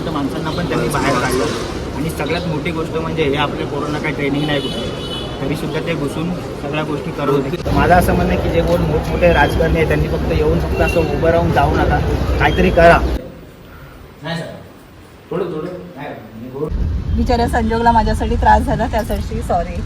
जिवंत माणसांना पण त्यांनी बाहेर काढलं. आणि सगळ्यात मोठी गोष्ट म्हणजे हे आपले कोरोना काय ट्रेनिंग नाही कुठे. तरी सुद्धा ते घुसून सगळ्या गोष्टी करत होते. माझं असं म्हणणं आहे की जे कोण मोठमोठे राजकारणी आहेत त्यांनी फक्त येऊन फक्त असं उभं राहून जाऊ नका काहीतरी करा. नाही सर. थोडं थोडं. नाही बिचाऱ्या संजोगला माझ्यासाठी त्रास झाला त्यासाठी सॉरी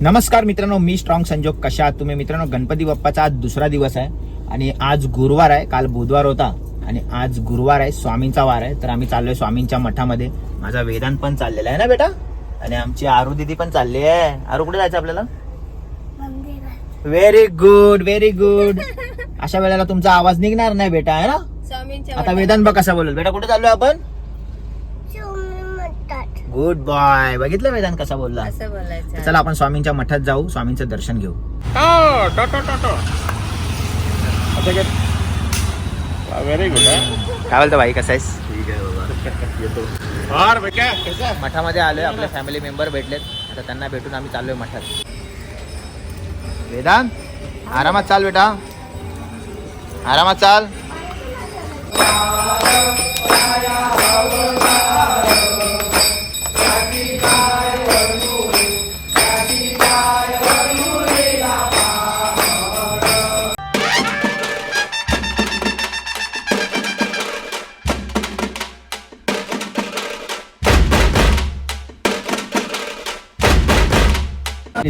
नमस्कार मित्रांनो मी स्ट्रॉंग संजोग. कशा तुम्ही मित्रांनो? गणपती बाप्पाचा आज दुसरा दिवस आहे आणि आज गुरुवार आहे. काल बुधवार होता आणि आज गुरुवार आहे स्वामींचा वार आहे. तर आम्ही चाललोय स्वामींच्या मठामध्ये. माझा वेदांत पण चाललेला आहे ना बेटा? आणि आमची आरू दिदी पण चालली आहे. आरू कुठे जायचं आपल्याला? व्हेरी गुड व्हेरी गुड अशा वेळेला तुमचा आवाज निघणार नाही बेटा आहे ना? आता वेदांत बघ कसा बोलेल. बेटा कुठे चाललोय आपण? गुड बॉय बघितलं वेदांत कसा बोलला? असं बोलायचं? चला आपण स्वामींच्या मठात जाऊ. स्वामींचं दर्शन घेऊ. व्हेरी गुड काय बोलतो भाई कसं आहेस? ठीक आहे बाबा. और क्या? कैसा? मठामध्ये आलोय. आपले फॅमिली मेंबर भेटलेत. आता त्यांना भेटून आम्ही चाललोय मठात. वेदांत आरामात चाल बेटा. आरामात चाल.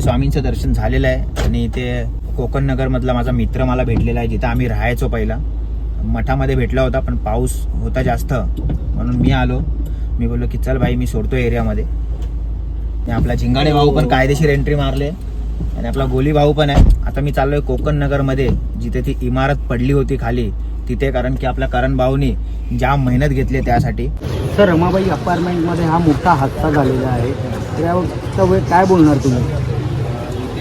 स्वामींचं दर्शन झालेलं आहे आणि ते कोकण नगर मधला माझा मित्र मला भेटलेला आहे जिथं आम्ही राहायचो पहिला. मठामध्ये भेटला होता पण पाऊस होता जास्त म्हणून मी आलो. मी बोललो की चल भाई मी सोडतो एरियामध्ये. आपला झिंगाडे भाऊ पण कायदेशीर एंट्री मारले. आणि आपला गोली भाऊ पण आहे. आता मी चाललोय कोकण नगरमध्ये जिथे ती इमारत पडली होती खाली. तिथे कारण की आपल्या करण भाऊनी जाम मेहनत घेतली त्यासाठी. सर रमाबाई अपार्टमेंटमध्ये हा मोठा हादसा झालेला आहे. तर यावर वेळ काय बोलणार तुम्ही?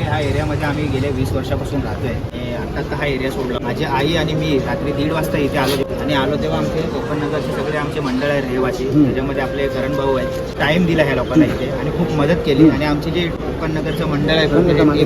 ह्या एरियामध्ये आम्ही गेल्या वीस वर्षापासून राहतोय. आणि आता तर हा एरिया सोडला. माझी आई आणि मी रात्री दीड वाजता इथे आलो आणि आलो तेव्हा आमचे कोकण नगरचे सगळे आमचे मंडळ आहे रहिवासी. त्याच्यामध्ये आपले करण भाऊ आहेत. टाइम दिला ह्या लोकांना इथे. आणि खूप मदत केली. आणि आमचे जे कोकण नगरचं मंडळ. आहे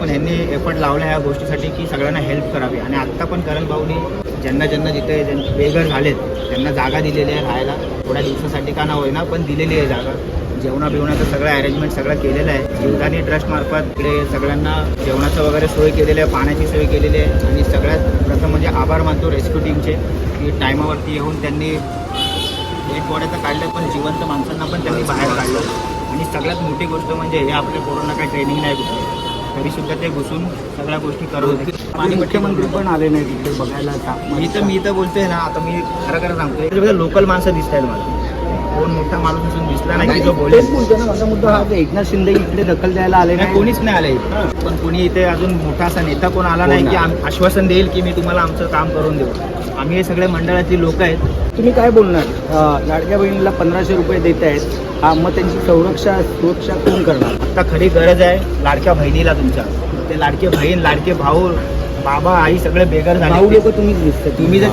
पण ह्यांनी एफर्ट लावला ह्या गोष्टीसाठी की सगळ्यांना हेल्प करावी. आणि आत्ता पण करण भाऊनी ज्यांना ज्यांना जिथे बेघर झालेत त्यांना जागा दिलेली आहे राहायला. थोड्या दिवसासाठी का ना होईना पण दिलेली आहे जागा. जेवणा बिवणाचं सगळं अरेंजमेंट सगळं केलेलं आहे. जीवदानी ट्रस्ट मार्फत इकडे सगळ्यांना जेवणाचं वगैरे सोय केलेली आहे पाण्याची सोय केलेली आहे. आणि सगळ्यात प्रथम म्हणजे आभार मानतो रेस्क्यू टीमचे की टायमावरती येऊन त्यांनी डेड बॉड्या काढलं पण जिवंत माणसांना पण त्यांनी बाहेर काढलं. आणि सगळ्यात मोठी गोष्ट म्हणजे हे आपले कोरोना काही ट्रेनिंग नाही कुठे. तरी सुद्धा ते घुसून सगळ्या गोष्टी करत होते. आणि पाणी मुख्यमंत्री पण आले नाही तिकडे बघायला. मी तर मी तर बोलतोय ना आता मी खरं खरं सांगतोय. लोकल माणसं दिसत आहेत मला. कोण मोठा माणूस असून दिसला नाही की बोलेल. ना माझा मुद्दा हा की एकनाथ शिंदे इकडे दखल द्यायला आले नाही कोणीच नाही आलंय. पण कोणी इथे अजून मोठा असा नेता कोण आला नाही की आम- आश्वासन देईल की मी तुम्हाला आमचं काम करून देऊ. आम्ही हे सगळे मंडळातली लोक आहेत. तुम्ही काय बोलणार? अं, लाडक्या बहिणीला पंधराशे रुपये देत आहेत. हा मग त्यांची संरक्षा सुरक्षा कोण करणार? आता खरी गरज आहे लाडक्या बहिणीला तुमच्या. ते लाडके बहीण लाडके भाऊ बाबा आई सगळे बेघर भाऊ झाले लोक तुम्हीच दिसते तुम्ही जर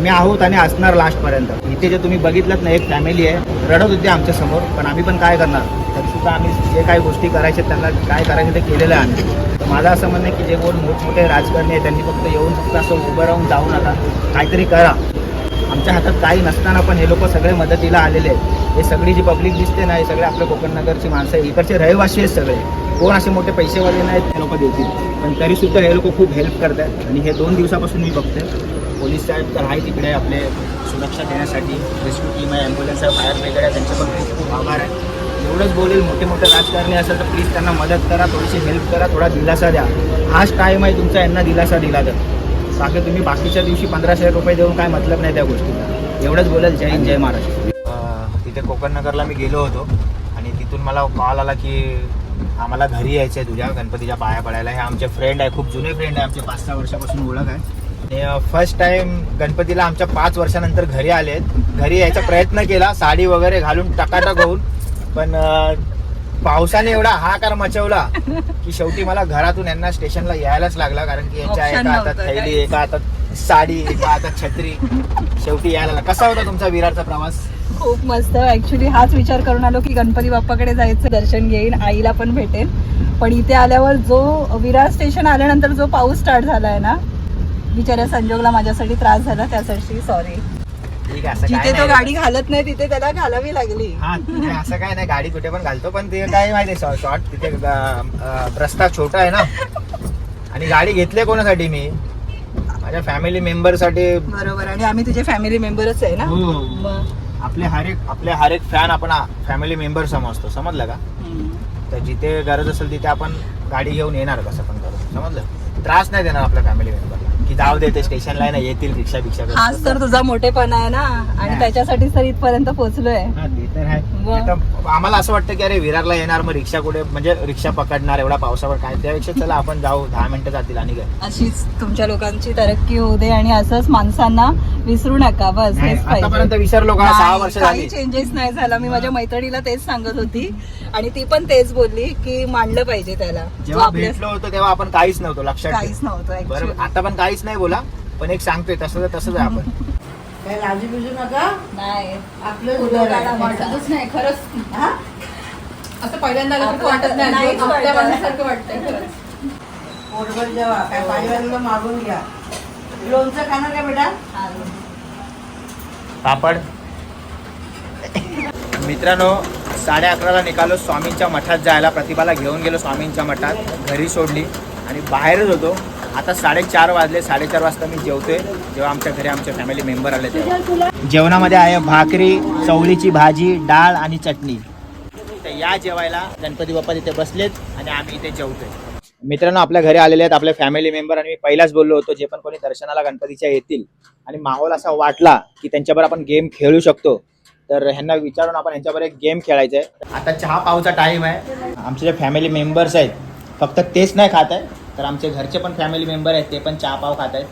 आम्ही आहोत आणि असणार लास्ट पर्यंत इथे जे तुम्ही बघितलं ना एक फॅमिली आहे. रडत होती आमच्यासमोर पण आम्ही पण काय करणार? तर सुद्धा आम्ही जे काही गोष्टी करायच्या त्यांना काय करायचं ते केलेलं आहे आम्ही. तर माझं असं म्हणणं आहे की जे कोण मोठमोठे राजकारणी आहेत त्यांनी फक्त येऊन फक्त असं उभं राहून जाऊ नका. काहीतरी करा. आमच्या हातात काही नसताना पण हे लोक सगळे मदतीला आलेले आहेत. हे सगळी जी पब्लिक दिसते ना हे सगळे आपल्या कोकण नगरची माणसं आहे इकडचे रहिवासी आहेत सगळे. कोण असे मोठे पैसेवाले नाहीत ते लोक देतील. पण तरीसुद्धा हे लोक खूप हेल्प करतात आणि हे दोन दिवसापासून मी बघते पोलीस साहेब तर आहे तिकडे आपले सुरक्षा देण्यासाठी. रेस्क्यू टीम आहे ॲम्ब्युलन्स आहे फायर ब्रिगेड आहे त्यांचे पण खूप खूप आभार आहे. एवढंच बोलेल मोठे मोठे राजकारणी असेल तर प्लीज त्यांना मदत करा थोडीशी हेल्प करा थोडा दिलासा द्या. हाच टाईम आहे तुमचा यांना दिलासा दिला तर. बाकी तुम्ही बाकीच्या दिवशी पंधराशे रुपये देऊन काय मतलब नाही त्या गोष्टीला एवढंच बोलेल जय हिंद जय महाराष्ट्र. तिथे कोकण नगरला मी गेलो होतो आणि तिथून मला कॉल आला की आम्हाला घरी यायचं आहे तुझ्या गणपतीच्या पाया पडायला. हे आमचे फ्रेंड आहे खूप जुने फ्रेंड आहे आमचे पाच सहा वर्षापासून ओळख आहे. फर्स्ट टाइम गणपतीला आमच्या पाच वर्षानंतर घरी आले घरी यायचा प्रयत्न केला साडी वगैरे घालून टकाटक होऊन. पण पावसाने एवढा हाकार मचवला की शेवटी मला घरातून यांना स्टेशनला यायलाच लागला कारण की यांच्या एका हातात थैली एका हातात साडी एका हातात छत्री. शेवटी यायला लागला. कसा होता तुमचा विरारचा प्रवास? खूप मस्त. ऍक्च्युली हाच विचार करून आलो की गणपती बाप्पाकडे जायचं दर्शन घेईन आईला पण भेटेल पण इथे आल्यावर जो विरार स्टेशन आल्यानंतर जो पाऊस स्टार्ट झालाय ना बिचाऱ्या संजोगला माझ्यासाठी त्रास झाला त्यासाठी सॉरी जिथे तो. गाडी घालत नाही तिथे त्याला घालावी लागली. हा असं काय नाही गाडी कुठे पण घालतो पण ते काय माहिती शॉर्ट तिथे रस्ता छोटा आहे ना. आणि गाडी घेतली कोणासाठी मी? माझ्या फॅमिली मेंबरसाठी. बरोबर आणि आम्ही तुझे फॅमिली मेंबरच आहे ना. हो. आपले हर एक आपले हर एक फॅन आपण फॅमिली मेंबर समजतो समजलं का. तर जिथे गरज असेल तिथे आपण गाडी घेऊन येणार कसं पण करून समजलं? त्रास नाही देणार आपल्या फॅमिली मेंबरला की जाऊ दे ते स्टेशनला नाही येतील रिक्षा बिक्षा करून. हाच तर तुझा मोठेपणा आहे ना आणि. त्याच्यासाठीच तर इथपर्यंत पोहोचलोय हा, ते तर आहे वा. आम्हाला असं वाटतं की अरे विरारला येणार मग रिक्षा कुठे म्हणजे रिक्षा पकडणार एवढा पावसावर काय त्यापेक्षा चला आपण जाऊ दहा मिनिटं जातील आणि काय अशीच तुमच्या लोकांची तरक्की होऊ दे आणि असंच माणसांना विसरू नका बस नाही, हेच पाहिजे. आतापर्यंत विसरलो का सहा नाही, वर्ष काही झाली चेंजेस नाही झाला मी माझ्या मैत्रिणीला तेच सांगत होती आणि ती पण तेच बोलली की मांडलं पाहिजे त्याला जो जेव्हा आपल्या- भेटलो होतो तेव्हा आपण काहीच नव्हतो लक्षात ठेव. काहीच नव्हतं actually. बरोबर आता पण काहीच नाही बोला पण एक सांगतोय तसं तसंच आहे आपण. काय लाजू बिजू नका? नाही. आपलं वाटतच नाही खरंच. असं पहिल्यांदा आलं वाटत नाही नाहीच आपल्या वाटत. माणसासारखं वाटतंय खरंच. पोटभर जेवा. काय पाहिजे मागून घ्या. लोणचं खाणार का बेटा? पापड. मित्रांनो साडे अकराला निघालो. स्वामींच्या मठात जायला प्रतिभाला घेऊन गेलो. स्वामींच्या मठात घरी सोडली. आणि बाहेरच होतो. आता साडेचार वाजले साडेचार वाजता मी जेवतोय. जेव्हा आमच्या घरी आमच्या फॅमिली मेंबर आले तेव्हा. जेवणामध्ये आहे भाकरी चवळीची भाजी डाळ आणि चटणी. तर या जेवायला गणपती बाप्पा तिथे बसलेत आणि आम्ही इथे जेवतोय. मित्रांनो आपल्या घरी आलेले आहेत आपले फॅमिली मेंबर आणि मी पहिलाच बोललो होतो जे पण कोणी दर्शनाला गणपतीच्या येतील आणि माहोल असा वाटला की त्यांच्यावर आपण गेम खेळू शकतो. तर ह्यांना विचारून आपण ह्यांच्यावर एक गेम खेळायचा आहे आता चहा पावचा टाइम आहे. आमचे जे फॅमिली मेंबर्स आहेत फक्त तेच नाही खात आहे. तर आमचे घरचे पण फॅमिली मेंबर आहेत ते पण चहा पाव खात आहेत.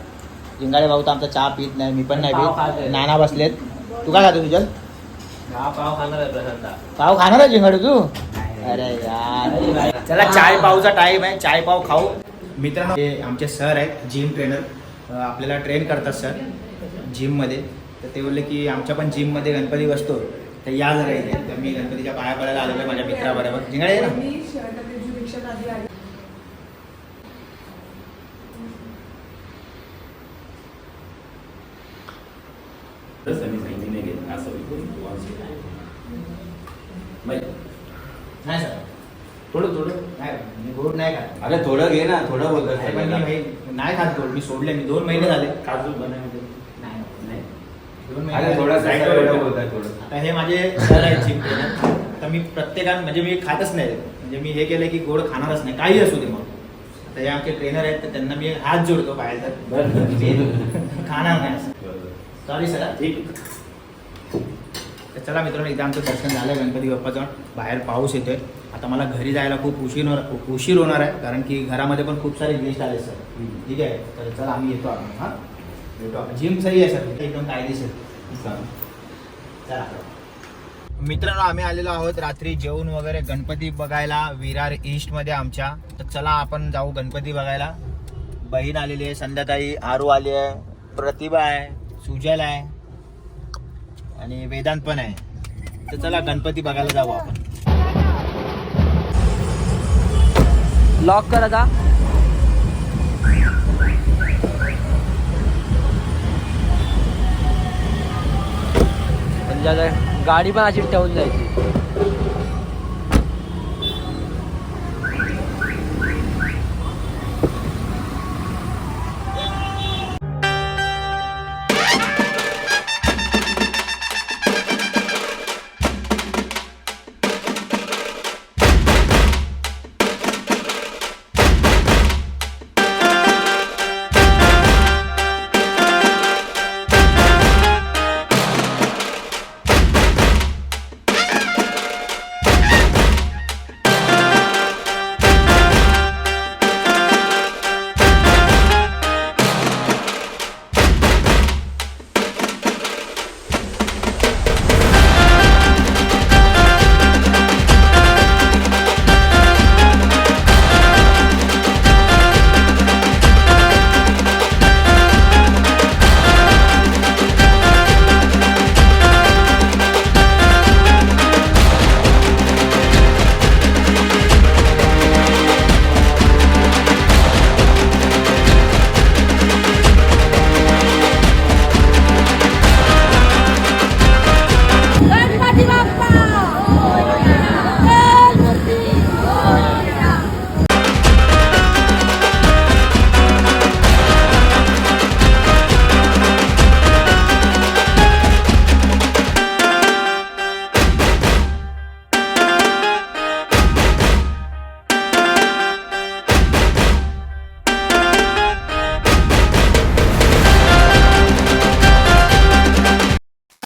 जिंगाळे भाऊ तर आमचा चहा पित नाही मी पण नाही पित. नाना बसलेत. तू काय खातो तुझ्या पाव खाणार आहे जिंगाडू तू? अरे यार. चला चाय पावचा टाइम आहे. चाय पाव खाऊ. मित्रांनो हे आमचे सर आहेत जिम ट्रेनर आपल्याला ट्रेन करतात सर जिममध्ये तर ते बोलले की आमच्या पण जिममध्ये गणपती बसतो. तर या जरा इथे. तर मी गणपतीच्या पाया पडायला आलेलो आहे माझ्या मित्राबरोबर. जिंगाडे ये ना. नाही सर. थोडं थोडं. नाही मी गोड नाही खात. अरे थोडं घे ना थोडं बोलतो पण मी हे- नाही खात गोड. मी सोडले मी दोन महिने झाले. काजू बनवते. नाही नाही. दोन अरे महिने थोडा झाले. साईडला वेगळं बोलताय थोडं. आता हे माझे सर आहेत तर मी प्रत्येकान म्हणजे मी खातच नाही. म्हणजे मी हे केलं की गोड खाणारच नाही. काही असू दे मग. आता हे आमचे ट्रेनर आहेत तर त्यांना मी हात जोडतो पाहिजे तर. बरं. मी खाणार नाही. सॉरी सर ठीक तर चला मित्रांनो एकदा आमचं दर्शन झालं गणपती बाप्पाचं बाहेर पाऊस येतोय. आता मला घरी जायला खूप उशीर होणार उशीर होणार आहे कारण की घरामध्ये पण खूप सारे गेस्ट आले सर ठीक आहे? तर चला आम्ही येतो आपण हां? भेटू आपण. जिम सही आहे सर एकदम कायदेशीर. चला. मित्रांनो आम्ही आलेलो आहोत रात्री जेवण वगैरे. गणपती बघायला विरार ईस्टमध्ये आमच्या. तर चला आपण जाऊ गणपती बघायला. बहीण आलेली आहे संध्याताई आरू आली आहे प्रतिभा आहे सुजल आहे. आणि वेदांत पण आहे. तर चला गणपती बघायला जाऊ आपण. लॉक करा का आता गाडी पण अशी ठेवून जायची.